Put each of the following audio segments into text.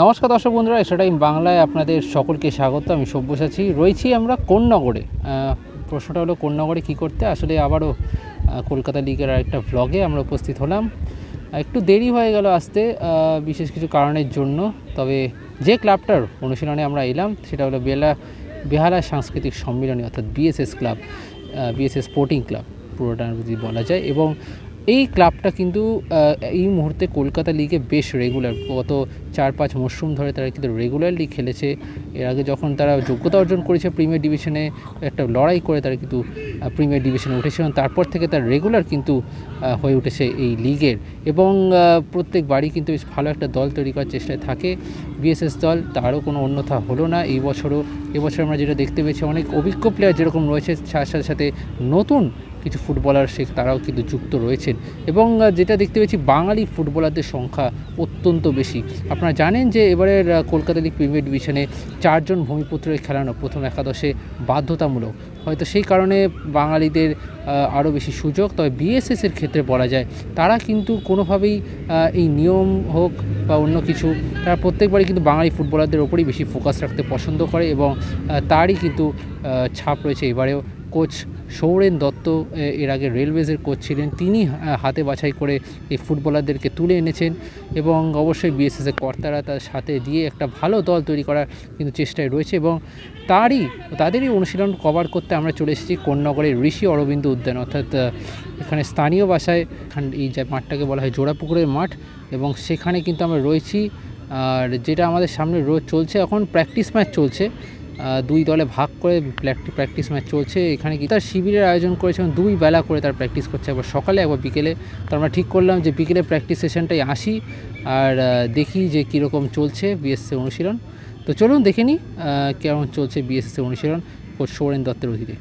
নমস্কার দর্শক বন্ধুরা এসা টাইম বাংলায় আপনাদের সকলকে স্বাগত। আমি সব্যসাচী রয়েছি আমরা কোন্নগরে। আহ, প্রশ্নটা হলো কোন্নগরে কী করতে? আসলে আবারও কলকাতা লিগের আরেকটা ভ্লগে আমরা উপস্থিত হলাম। একটু দেরি হয়ে গেল আসতে বিশেষ কিছু কারণের জন্য। তবে যে ক্লাবটার অনুশীলনে আমরা এলাম সেটা হলো বেলা বেহালা সাংস্কৃতিক সম্মিলনী অর্থাৎ BSS club BSS sporting club পুরোটা যদি বলা যায়। এবং এই ক্লাবটা কিন্তু এই মুহূর্তে কলকাতা লিগে বেশ রেগুলার গত চার পাঁচ মরশুম ধরে তারা কিন্তু রেগুলারলি খেলেছে। এর আগে যখন তারা যোগ্যতা অর্জন করেছে প্রিমিয়ার ডিভিশনে একটা লড়াই করে তারা কিন্তু প্রিমিয়ার ডিভিশনে উঠেছিল। তারপর থেকে তার রেগুলার কিন্তু হয়ে উঠেছে এই লিগের এবং প্রত্যেক বাড়ি কিন্তু বেশ ভালো একটা দল তৈরি করার চেষ্টায় থাকে। বিএসএস দল তারও কোনো অন্যথা হলো না এই বছরও। এবছর আমরা যেটা দেখতে পেয়েছি, অনেক অভিজ্ঞ প্লেয়ার যেরকম রয়েছে সাথে সাথে নতুন কিছু ফুটবলার সে তারাও কিন্তু যুক্ত রয়েছেন। এবং যেটা দেখতে পেয়েছি, বাঙালি ফুটবলারদের সংখ্যা অত্যন্ত বেশি। আপনারা জানেন যে এবারের কলকাতা লিগ প্রিমিয়ার ডিভিশনে চারজন ভূমিপুত্রের খেলানো প্রথম একাদশে বাধ্যতামূলক। হয়তো সেই কারণে বাঙালিদের আরও বেশি সুযোগ, তবে বিএসএসের ক্ষেত্রে বলা যায়, তারা কিন্তু কোনোভাবেই এই নিয়ম হোক বা অন্য কিছু, তারা প্রত্যেকবারই কিন্তু বাঙালি ফুটবলারদের ওপরই বেশি ফোকাস রাখতে পছন্দ করে এবং তারই কিন্তু ছাপ রয়েছে এবারেও। কোচ সৌরেন দত্ত এর আগে রেলওয়েজের কোচ ছিলেন। তিনি হাতে বাছাই করে এই ফুটবলারদেরকে তুলে এনেছেন এবং অবশ্যই বিএসএসের কর্তারা তার সাথে দিয়ে একটা ভালো দল তৈরি করার কিন্তু চেষ্টায় রয়েছে এবং তারই, তাদেরই অনুশীলন কভার করতে আমরা চলে এসেছি কোন্নগরের ঋষি অরবিন্দ উদ্যান। অর্থাৎ এখানে স্থানীয় ভাষায় এই যে মাঠটাকে বলা হয় জোড়াপুকুরের মাঠ এবং সেখানে কিন্তু আমরা রয়েছি। আর যেটা আমাদের সামনে রোজ চলছে, এখন প্র্যাকটিস ম্যাচ চলছে। দুই দলে ভাগ করে প্র্যাকটিস ম্যাচ চলছে। এখানে কি তার শিবিরের আয়োজন করেছে এবং দুই বেলা করে তার প্র্যাকটিস করছে। একবার সকালে, একবার বিকেলে। তো আমরা ঠিক করলাম যে বিকেলে প্র্যাকটিস সেশনটাই আসি আর দেখি যে কীরকম চলছে বিএসসি অনুশীলন। তো চলুন দেখে নিই কেমন চলছে বিএসসি অনুশীলন কোচ সৌরেন দত্তের অধীনে।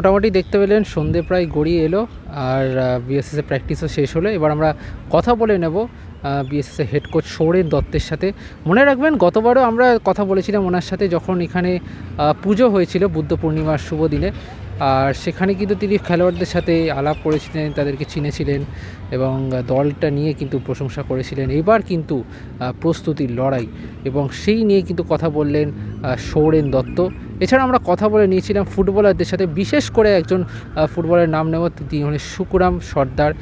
মোটামুটি দেখতে পেলেন, সন্ধে প্রায় গড়িয়ে এলো, আর বিএসএসএ প্র্যাকটিসও শেষ হলো। এবার আমরা কথা বলে নেব বিএসএসএ হেড কোচ সৌরেন দত্তের সাথে। মনে রাখবেন, গতবারও আমরা কথা বলেছিলাম ওনার সাথে যখন এখানে পুজো হয়েছিল বুদ্ধ পূর্ণিমার শুভ দিনে। আর সেখানে কিন্তু তিনি খেলোয়াড়দের সাথে আলাপ করেছিলেন, তাদেরকে চিনেছিলেন এবং দলটা নিয়ে কিন্তু প্রশংসা করেছিলেন। এবার কিন্তু প্রস্তুতির লড়াই এবং সেই নিয়ে কিন্তু কথা বললেন সৌরেন দত্ত। এছাড়া আমরা কথা বলে নিয়েছিলাম ফুটবলারদের সাথে, বিশেষ করে একজন ফুটবলের নাম নেব তিনি হলেন সুকুরাম সর্দার।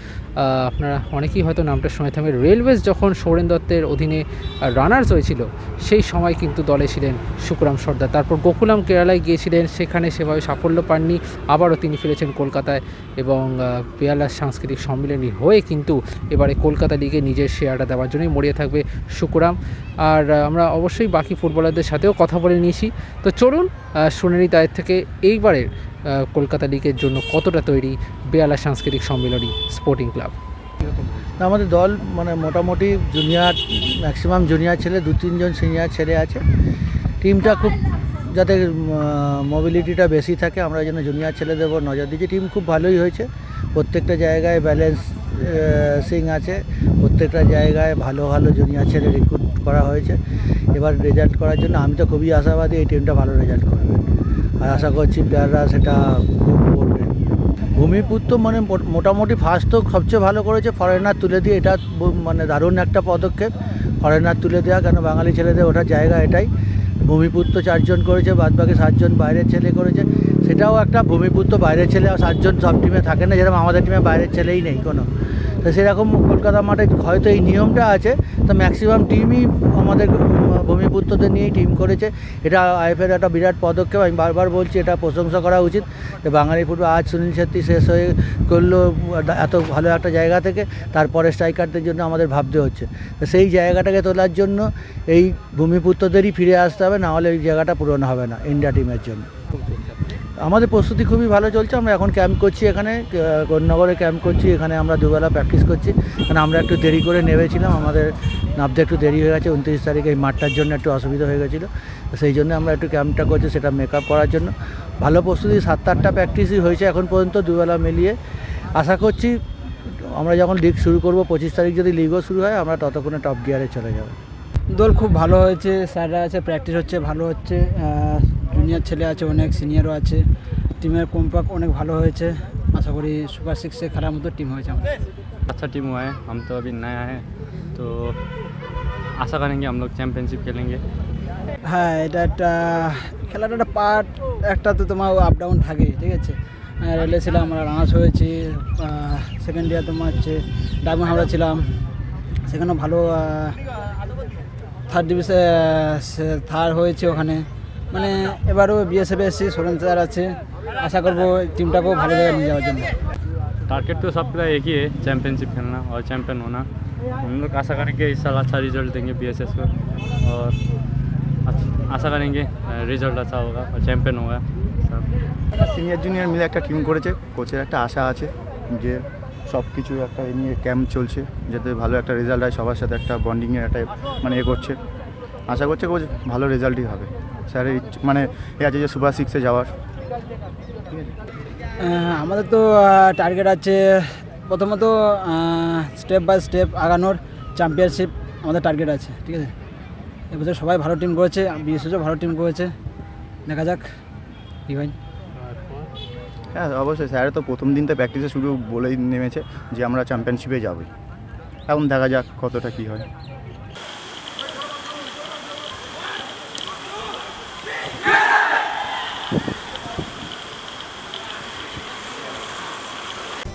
আপনারা অনেকেই হয়তো নামটা শুনে থাকবেন। রেলওয়েজ যখন সৌরেন দত্তের অধীনে রানার্স হয়েছিল, সেই সময় কিন্তু দলে ছিলেন সুকুরাম সর্দার। তারপর গোকুলাম কেরালায় গিয়েছিলেন, সেখানে সেভাবে সাফল্য পাননি। আবারও তিনি ফিরেছেন কলকাতায় এবং পেয়ালার সাংস্কৃতিক সম্মিলনী হয়ে কিন্তু এবারে কলকাতা লিগে নিজের শেয়ারটা দেওয়ার জন্যই মরিয়ে থাকবে সুকুরাম। আর আমরা অবশ্যই বাকি ফুটবলারদের সাথেও কথা বলে নিয়েছি। তো চলুন আহ, দায়ের থেকে এইবারের কলকাতা লিগের জন্য কতটা তৈরি বেয়ালা সাংস্কৃতিক সম্মেলনী স্পোর্টিং ক্লাব আমাদের দল মানে মোটামুটি জুনিয়র ম্যাক্সিমাম জুনিয়র ছেলে দু তিনজন সিনিয়র ছেলে আছে। টিমটা খুব যাতে মোবিলিটিটা বেশি থাকে আমরা যেন জুনিয়র ছেলেদের উপর নজর দিচ্ছি। টিম খুব ভালোই হয়েছে। প্রত্যেকটা জায়গায় ব্যালেন্স সিং আছে। প্রত্যেকটা জায়গায় ভালো ভালো জুনিয়র ছেলে রিক্রুট করা হয়েছে। এবার রেজাল্ট করার জন্য আমি তো খুবই আশাবাদী এই টিমটা ভালো রেজাল্ট করবে। আর আশা করছি প্লেয়াররা সেটা করবে। ভূমিপুত্র মানে মোট- মোটামুটি ফার্স্ট তো সবচেয়ে ভালো করেছে ফরেনার তুলে দিয়ে এটা মানে দারুণ একটা পদক্ষেপ। ফরেনার তুলে দেওয়া কেন বাঙালি ছেলেদের ওঠার জায়গা এটাই। ভূমিপুত্র চারজন করেছে, বাদবাকি সাতজন বাইরের ছেলে করেছে। সেটাও একটা ভূমিপুত্র বাইরের ছেলে সাতজন সব টিমে থাকে না, যেরকম আমাদের টিমে বাইরের ছেলেই নেই কোনো। তো সেরকম কলকাতা মাঠে হয়তো এই নিয়মটা আছে, তো ম্যাক্সিমাম টিমই আমাদের ভূমিপুত্রদের নিয়েই টিম করেছে। এটা আইএফের একটা বিরাট পদক্ষেপ, আমি বারবার বলছি, এটা প্রশংসা করা উচিত। যে বাঙালি ফুটবল আজ সুনীল ছেত্রী শেষ হয়ে করল এত ভালো একটা জায়গা থেকে, তারপরে স্ট্রাইকারদের জন্য আমাদের ভাবতে হচ্ছে। তো সেই জায়গাটাকে তোলার জন্য এই ভূমিপুত্রদেরই ফিরে আসতে হবে, না হলে এই জায়গাটা পূরণ হবে না ইন্ডিয়া টিমের জন্য। আমাদের প্রস্তুতি খুবই ভালো চলছে, আমরা এখন ক্যাম্প করছি এখানে কোন্নগরে ক্যাম্প করছি, এখানে আমরা দুবেলা প্র্যাকটিস করছি। কারণ আমরা একটু দেরি করে নেমেছিলাম, আমাদের নামতে একটু দেরি হয়ে গেছে, উনত্রিশ তারিখে এই মাঠটার জন্য একটু অসুবিধা হয়ে গেছিল। সেই জন্য আমরা একটু ক্যাম্পটা করছি, সেটা মেকআপ করার জন্য। ভালো প্রস্তুতি, সাত আটটা প্র্যাকটিসই হয়েছে এখন পর্যন্ত দুবেলা মিলিয়ে। আশা করছি আমরা যখন লিগ শুরু করব, পঁচিশ তারিখ যদি লিগও শুরু হয়, আমরা ততক্ষণে টপ গিয়ারে চলে যাব। দল খুব ভালো হয়েছে, স্যাররা আছে প্র্যাকটিস হচ্ছে, ভালো হচ্ছে জুনিয়র ছেলে আছে অনেক সিনিয়রও আছে টিমের কম্প্যাক্ট অনেক ভালো হয়েছে আশা করি সুপার সিক্সে খেলার মতো টিম হয়েছে আমাদের अच्छा टीम हुआ है हम तो अभी नया है तो आशा करेंगे हम लोग चैम्पियनशिप खेलेंगे হ্যাঁ এটা একটা খেলাটা একটা পার্ট একটা তো তোমার আপ ডাউন থাকে ঠিক আছে আহ, রেলে ছিলাম আমরা রানার্স হয়েছি সেকেন্ড ইয়ার তোমার হচ্ছে ডায়মন্ড হাওড়া ছিলাম সেখানেও ভালো থার্ড ডিভিশন থার্ড হয়েছে ওখানে মানে এবারও বিএসএফ এসেছি সোরেন স্যার আছে আশা করবো টিমটাকেও ভালো জায়গায় নিয়ে যাওয়ার জন্য टारगेट तो सबका एक ही है चैम्पियनशिप खेलना और चैम्पियन होना हम लोग आशा करेंगे इस साल अच्छा रिजल्ट देंगे बी को और अच्छा- आशा करेंगे रिजल्ट अच्छा होगा और चैम्पियन होगा सब সিনিয়র জুনিয়র মিলে একটা টিম করেছে কোচের একটা আশা আছে যে সব কিছু একটা এ নিয়ে ক্যাম্প চলছে যাতে ভালো একটা রেজাল্ট হয় সবার সাথে একটা বন্ডিংয়ের একটা মানে এ করছে আশা করছে কোচ ভালো রেজাল্টই হবে স্যারের মানে এ আছে যে সুপার সিক্সে যাওয়ার। আমাদের তো টার্গেট আছে প্রথমত স্টেপ বাই স্টেপ আগানোর চ্যাম্পিয়নশিপ আমাদের টার্গেট আছে ঠিক আছে? এবছর সবাই ভালো টিম করেছে বিএসএসও ভালো টিম করেছে। দেখা যাক কি হয়। হ্যাঁ অবশ্যই স্যার তো প্রথম দিন তো প্র্যাকটিসে শুরু বলেই নেমেছে যে আমরা চ্যাম্পিয়নশিপে যাবই। এখন দেখা যাক কতটা কী হয়।